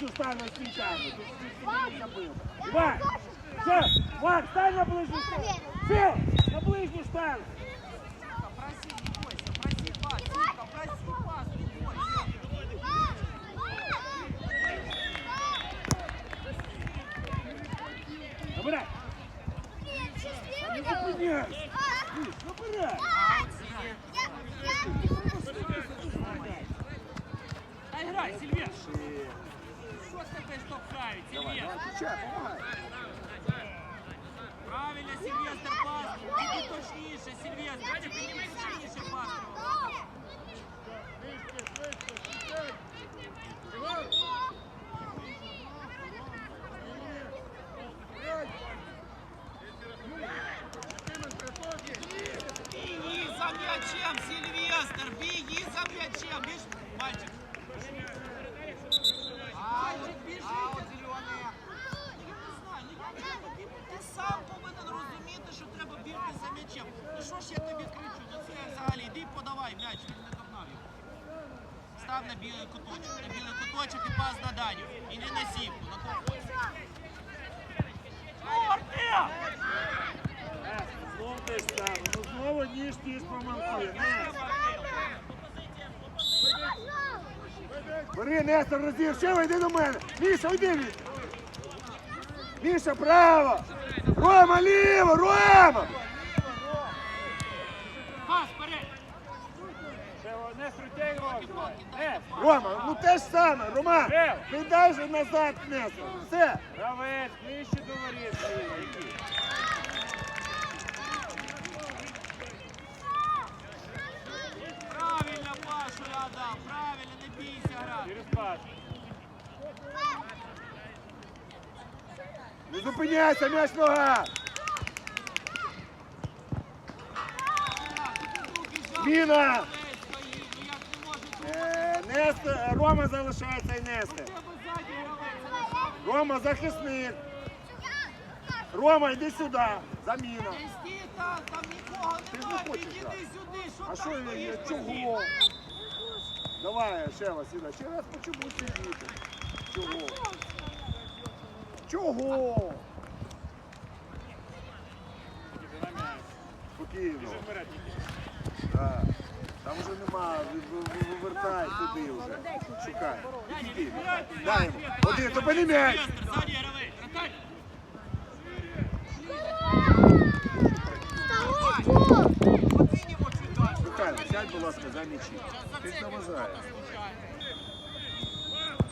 Стань на ближню стану з кінцями. Тут всі забив. Іван, все, Ван, стань на ближню стану. Все, на ближню стану. Проси, не бойся, проси пас, Симка, проси пас, не бойся. Набирай. А не зупиняйся. Міш, Набирай. Дай грай, Сильвер? Включай, помагай. Правильно, Сильвестр пас. Иди точнее, Сильвестр. Іди точнее, пас. Беги за мячем, Сильвестр, беги за мячем. Бежь, мальчик. Мальчик, бежи. Я не знаю, ну як треба бігти? Ти сам повинен розуміти, що треба бігти за м'ячем. Ну що ж я тобі кричу? Ну це взагалі, іди подавай м'яч, він не догнав його. Став на білий куточок, на білий куточок і пас на Даню. І не на сівку, на кого. О, Артем! Е, Знову те ж саме. Ну знову ніж ті спроманкує. Не. Бери, Нестор, розділ, ще йди до мене. Міша, йди від. Міша, право. Рома, ліво, Рома. Пас, вперед! Рома, ну те ж саме, Рома. Не дай же назад Нестор. Все. Гравець, ближче до воріт. Правильно пашу я дав, правильно, не бійся грати. Через пас. Не зупиняйся, м'яч нога. Зміна. Нестор, Рома залишається і Нестор. Рома захисник. Рома, йди сюди. Заміна. Стій там, там нікого Ти ж не немає, хочеш підійди грати. сюди, що А що я стоїш? чого? Давай, ще Василя, ще раз почему сидіти. Чого? Чого? Спокійно. Так. Там вже нема, ви- ви- ви- вивертай туди вже. Шукай. Іди. Дай йому. Один, не м'яч. Михайло, сядь, будь ласка, за м'ячі. Ти ж наважаєш.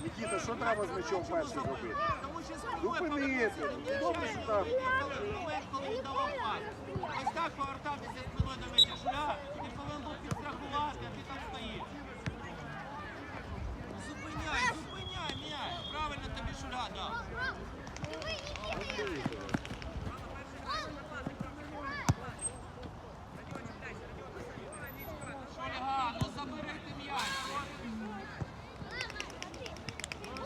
Нікіта, що треба з м'ячом перше зробити? Зупинити. Добре, що пас. Ось так повертатися спиною до м'яча шуля, ти повинен був підстрахувати, а ти там стоїш. Зупиняй, зупиняй м'яч. Правильно тобі шуля дав. Шульга, ну забери ти м'яч.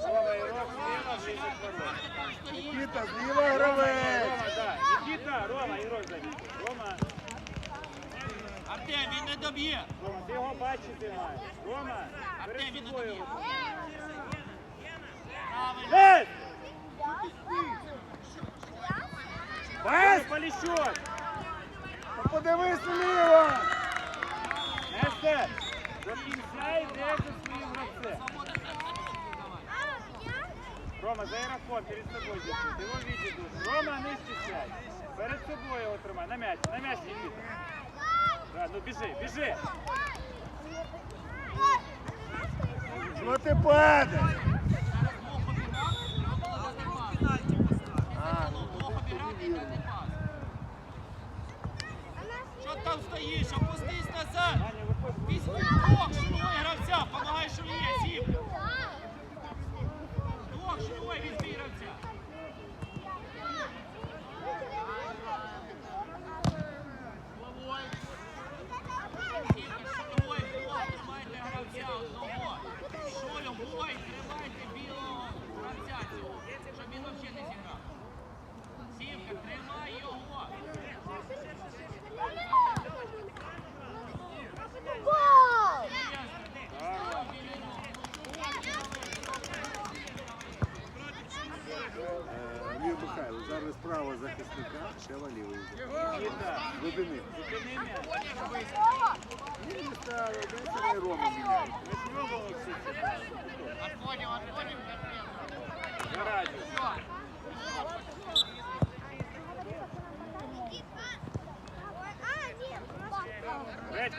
Рома, Ірок, зліва, 60 ворот. Ти там. Нікіта, зліва гравець. Рома, да. Нікіта, Рома, Ірок забіг. Рома, Артем, він не доб'є. Ти його бачити маєш. Рома, Артем, перед він не доб'є. Правильно. Поліщук! Подивись вліво. Нестер, до кінця йде за своїм гравцем. Рома, за Єрафон, перед собою держи. Ти його відійдеш. Рома, не стісняй. Перед собою його тримай. На м'яч, на м'яч, Нікіта. Да, ну біжи, біжи. Що ти падаєш? Зараз мог обіграв, треба було на нього пенальті поставити. А, Ну, ну, мог обіграв і не пас. Що там стоїш? Опустись назад. Аня, виходь. Візьми блок, взагалі не зіграв. Сімка, тримай його. Лів Михайло, зараз право захисника, Шева лівий. Нікіта, Глибини. зупини м'яч. Він не ставить, дайте Рома міняє. Ви спробували всі ці правила? Отходим, отходим, Гаражі.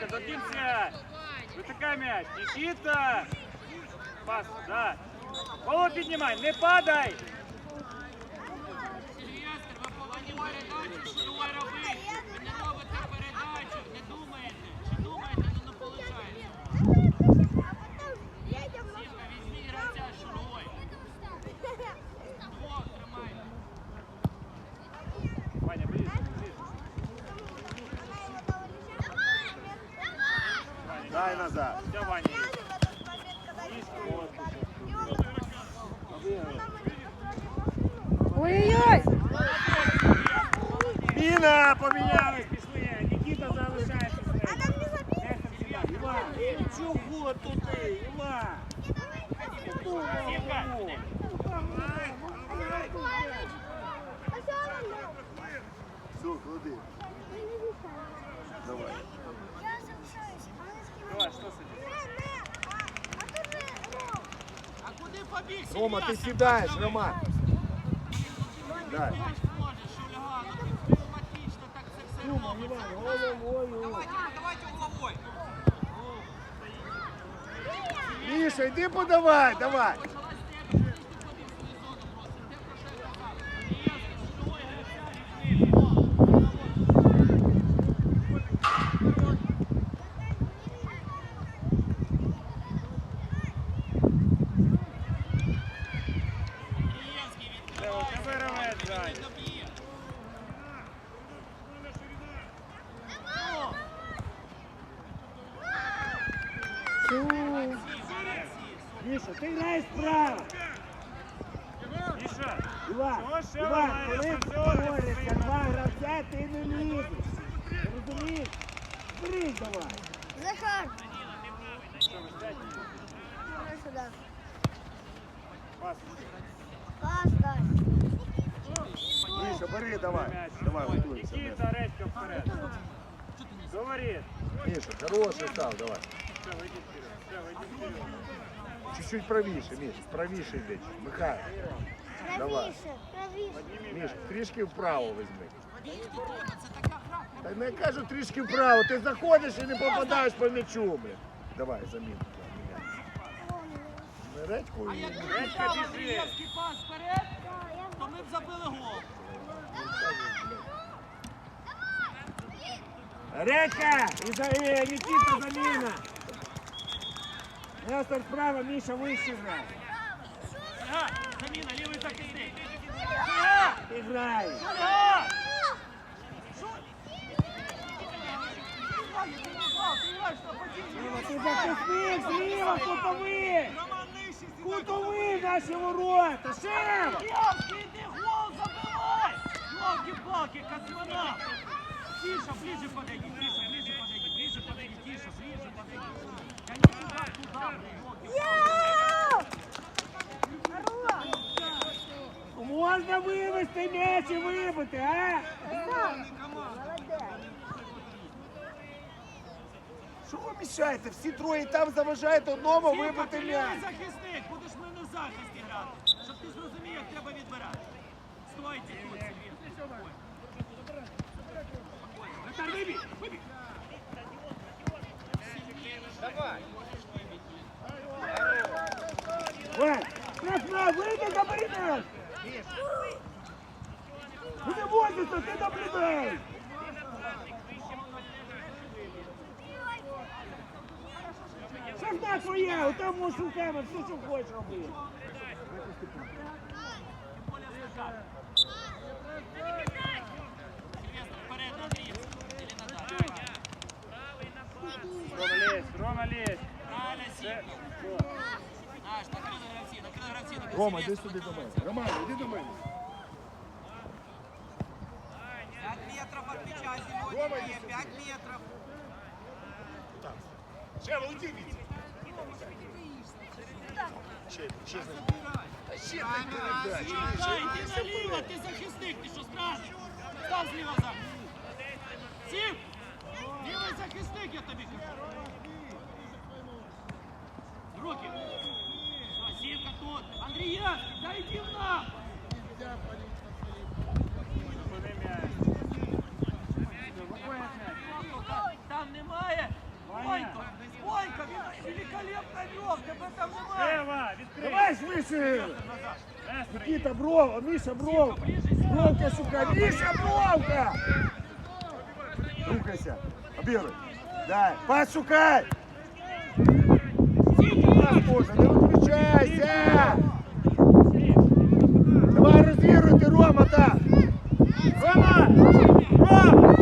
Редька, до кінця. Витикай м'яч. Никита! Пас, да. Голову піднімай, не падай. Сильвестр, ви повинні передачу швидко робити. Ви не робите передачу, не думаєте. Чи думаєте, але не виходить. Сімка, візьми гравця шурой. Двох тримай. Ваня, ближче, ближче. Дай назад. Ваня. Ой-ой-ой! Міна, помінялись, пішли. Нікіта залишається. Іван, чого туди? Іван. Сімка. Все, клади. Давай. Давай, що сидиш? А куди побіг? Рома, ти сідаєш, Рома. Дай. Все робиться. Головою. Давайте, подавай, давай. ти граєш справа. Міша, Іван, Чого ще Іван, ламаєш коли танцювати борються своїм два гравця, ти не лізеш. Ти Розумієш? Зберись давай. Захар! що ви сядь? Иди сюда. Пас. Пас дай. Міша, бери, давай. М'яч. Давай, готуйся. Нікіта, Редька вперед. Говори. Міша, хороший став, давай. Все, вийди вперед. Все, вийди вперед. Чуть-чуть правіше, Міш, правіше йди. Михайло. Давай. Правіше, Міш, трішки вправо візьми. Та не кажу трішки вправо, ти заходиш і не попадаєш по м'ячу, блін. Давай, замін. Редьку А і... Редька, дав біжи. Пас вперед, то ми б забили гол. Редька! І за е, Нікіта заміна. Нестор справа, Міша вище грає. Заміна, лівий захисник. Що? Ой, ти захисник, зліва, кутовий. Кутовий наші ворота. Шева! Андрієвський, іди гол забивай! Йолки-палки, космонавт! Тише, ближе подойди, тише, ближе подойди, ближе подойди, тише, ближе подойди. Можна вивести м'яч і вибити, а? Що ви мішаєте? Всі троє там заважаєте одному вибити м'яч. захисник, будеш в мене в захисті грати. Щоб ти зрозумів, як треба відбирати. Стойте тут. Натар, вибій, вибій. Вань, Красна, вийди, забери м'яч. Ну не бойся, ти наблюдай. Шахта твоя, там можеш руками все, що хочеш робити. Сильвестр, вперед, Андрій. Или Натар. Рома, лезь, Рома, лезь. Правильно, Це... Сімка. Що? Наш, накрили Рома, йди Сильвестр, сюди до накрили мене. гравці. Роман, іди до мене. 5 метров от мяча Рома, сегодня, иди сюда. 5 метров. Шева, уйди, Вітя. Ще, ще А ще не передай. Сімка, йди наліво, ти захисник, ти що страшний? Став зліва зараз. Сім! Лівий захисник, я тобі кажу. Руки. Все, Сімка тут. Андрієвський, дай йди в нам. Зупини м'яч. Виходить м'яч. Там немає. Ваня. Бойко, Бойко, він великолепно вел, тебе там немає. Шева, відкрий. Давай швидше. Нестор, Никита, Брова, Миша, Бровка. Бровка, сука, Миша, Бровка. Рухайся. Обігруй. Дай. Пас шукай. Пас, Боже, не виключайся. Давай розігруйте, Рома, так. Рома! Рома!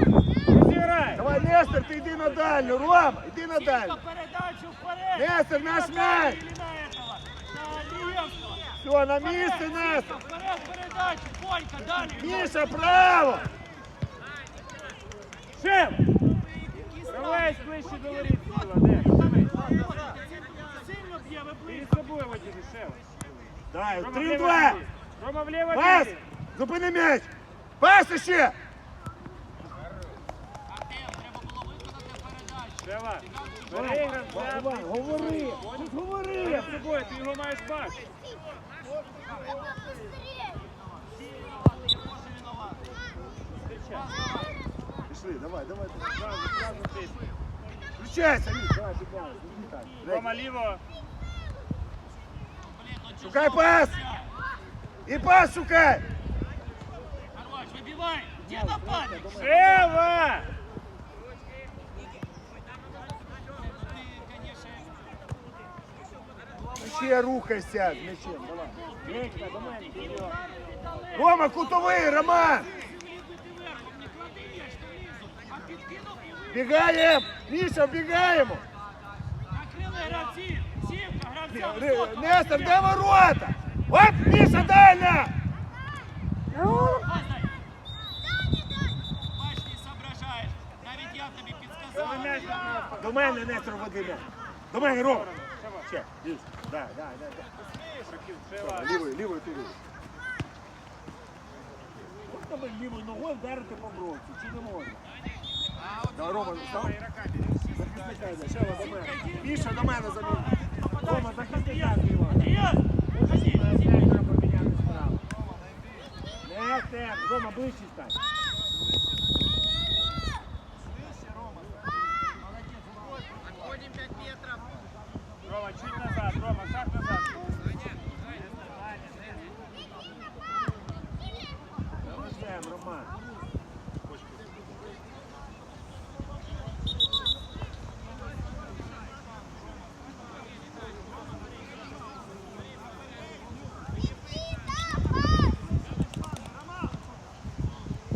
Розіграй! Давай, Нестор, ти йди на дальню. Рома, йди на дальню. Сімка, передачу вперед. Нестор, наш На мяч. Или на этого. На Алиевского. Все, на місце, Нестор. Вперед, передачу. Бойко, далі. Миша, право. Шев! Рвайся ближче до воріт, Сіла, де? Дай, Рома 3-2. вліво біги. Рома вліво Пас! біги. Зупини м'яч! Пас ще! Артем, треба було виконати передачу. Шева, переіграв, Давай, говори! Тут говори! Перед собою, ти його маєш бачити. Пішли, давай, давай. Зразу, зразу тисни. Включайся, Міш, давай, чекай. Рома ліво. Блін, ну чого? Шукай пас! І пас шукай! Хорош, вибивай. Де нападник? Шева! Ти, конечно, Ще рухайся з м'ячем, давай. Вікна, до мене, вперед. Рома, кутовий, Роман! влізти верхом, не клади м'яч на лізу, а підкинув і ви. Бігаємо! Міша, бігаємо! Нестор, де ворота? Оп, Міша, дальня! До мене, Нестор, води м'яч. До мене! Шева. Ще, дивись. Да, да, да, да. Лівою, лівою туди. Можна би лівою ногою вдарити по бровці, чи не можна? Да, Рома, став. Міша до мене заміна. Рома, справа. Нестер, Рома, ближче стань. Отходим 5 метров. Рома, чуть назад, Рома, шаг назад. Ждем, Роман.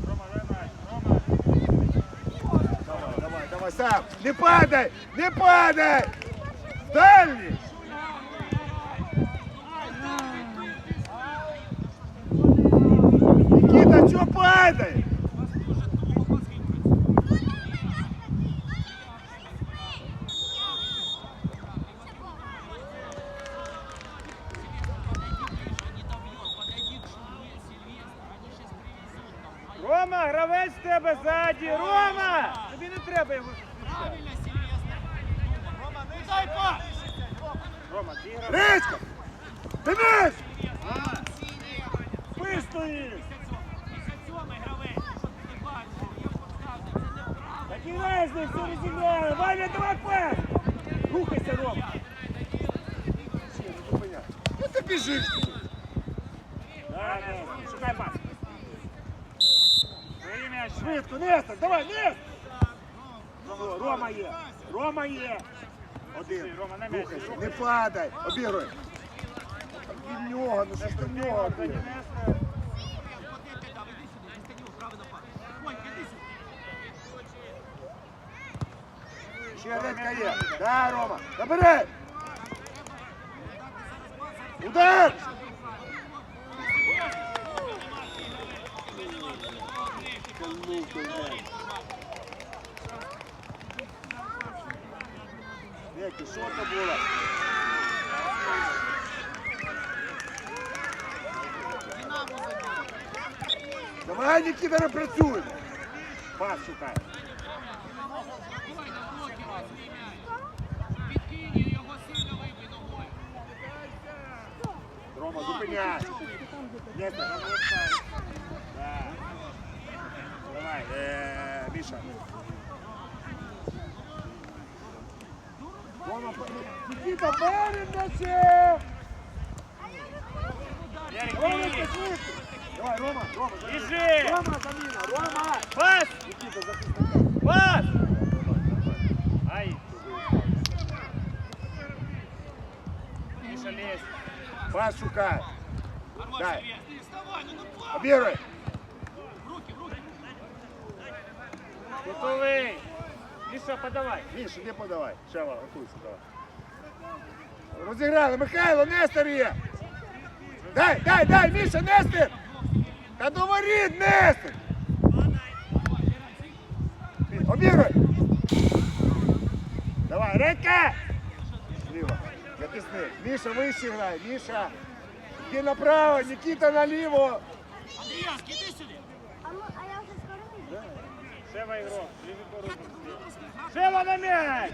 Рома, давай, Рома. Давай, давай. Не падай, не падай. Дальний. Никита, что падай? Не добьет. Подойди к Шуме, Сильвестр. Они сейчас привезут нам. Рома, гравець в тебе ззаді. Рома! Тобі не треба його. Правильно, Сильвестр. Рома, дай пас. Рома, ти гравець. Речка! Ты мяч! Вистоїш! 57 гравець. Щоб ти не бачив. Я показую. Це неправда. Так все розіграли! Ваня, давай пас! Рухайся, Рома! Ну ты бежишь. Да, да, шукай пас! Бери м'яч. Швидко, Нестор, давай, Нестор! Рома є! Рома є! Один. Рома, на м'яч. Не падай, обігруй. Від нього, ну що ж в нього ти? Нестора. Ходи, ти там, іди сюди. Станю, правий напад. Бойко, іди сюди. Ще редька є. Да, Рома, забирай. Удар! Веки, що це було? Давай, Нікіта, працюй! Пас шукай. Давай на блокера свій м'яч. Підкинь його сильно вибий ногою. Рома, зупиняй. Нет, Там офсайд. Да. Давай, э, Миша. Рома, Никита, перед мячем! Ярик, Рома, пошли! Давай, Рома, Рома, замена. Біжи! Рома, замена, Рома! Пас! Никита, захисник. Пас! В Руки, в руки. Готовий. Миша, подавай. Міша, не подавай. Шева, готуйся, давай. Розіграли. Михайло, Нестор є. Дай, дай, дай, Міша, Нестор! Та до воріт, Нестор! Обігруй! Давай, Редька! Ліво. Захисник. Міша вище грай, Міша. Іди направо, Нікіта наліво. Андріянський, іди сюди. А, мы, а я уже скоро выйду. Шева порубок. Шева на м'яч!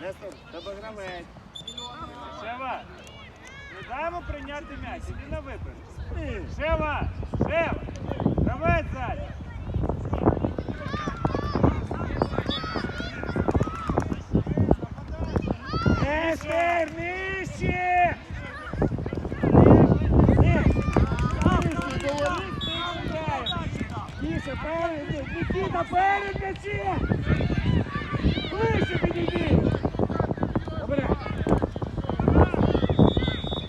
Нестор, тебе гравець. Шева! Не дай прийняти м'яч. Іди на випив. Ні. Шева! Шева! Гравець ззаді! Нестор, нижче! Міша, перед, Нікіта, перед м'ячем! Ближче підійди! Добре.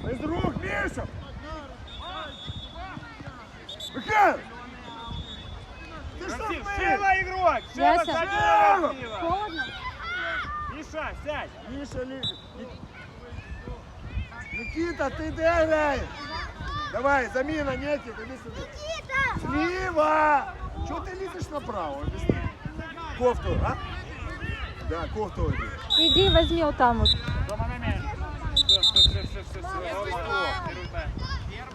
Без рук, Міша! Михайло! Ти що Максим, вмієш? Шева ігрок! Шева Яся. ззаді Шева! зліва! Холодно? Міша, сядь! Міша, Лі... Ні- Нікіта, ти де граєш? Давай, заміна, Нікіт, іди сюди. Никита! Сліва! Чого ти лізеш направо? Кофту, а? Да, кофту одягни. Иди возьми вот там вот. Все, все, все, все, все, О, о, о,